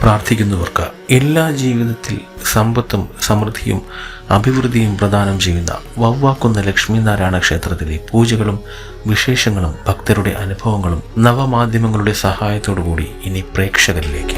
പ്രാർത്ഥിക്കുന്നവർക്ക് എല്ലാ ജീവിതത്തിൽ സമ്പത്തും സമൃദ്ധിയും അഭിവൃദ്ധിയും പ്രദാനം ചെയ്യുന്ന വവ്വാക്കുന്ന ലക്ഷ്മിനാരായണ ക്ഷേത്രത്തിലെ പൂജകളും വിശേഷങ്ങളും ഭക്തരുടെ അനുഭവങ്ങളും നവമാധ്യമങ്ങളുടെ സഹായത്തോടുകൂടി ഇനി പ്രേക്ഷകരിലേക്ക്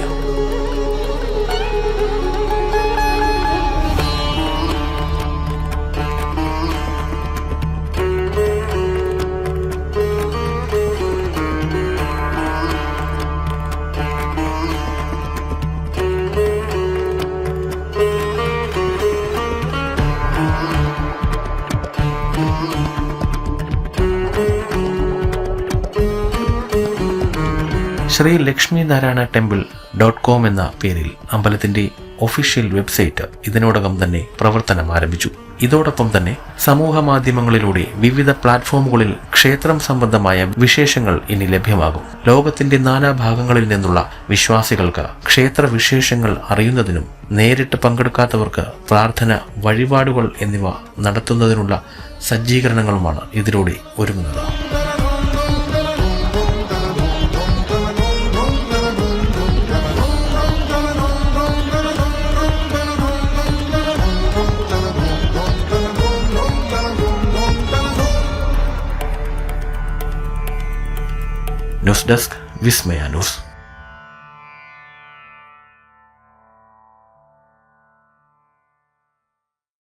Shri Lakshmi Narayana temple dot com എന്ന പേരിൽ അമ്പലത്തിന്റെ ഒഫീഷ്യൽ വെബ്സൈറ്റ് ഇതിനോടകം തന്നെ പ്രവർത്തനം ആരംഭിച്ചു. ഇതോടൊപ്പം തന്നെ സമൂഹ മാധ്യമങ്ങളിലൂടെ വിവിധ പ്ലാറ്റ്ഫോമുകളിൽ ക്ഷേത്രം സംബന്ധമായ വിശേഷങ്ങൾ ഇനി ലഭ്യമാകും. ലോകത്തിന്റെ നാനാഭാഗങ്ങളിൽ നിന്നുള്ള വിശ്വാസികൾക്ക് ക്ഷേത്ര വിശേഷങ്ങൾ അറിയുന്നതിനും നേരിട്ട് പങ്കെടുക്കാത്തവർക്ക് പ്രാർത്ഥന വഴിപാടുകൾ എന്നിവ നടത്തുന്നതിനുള്ള സജ്ജീകരണങ്ങളുമാണ് ഇതിലൂടെ ഒരുങ്ങുന്നത്. ന്യൂസ് ഡെസ്ക് വിസ്മയ ന്യൂസ്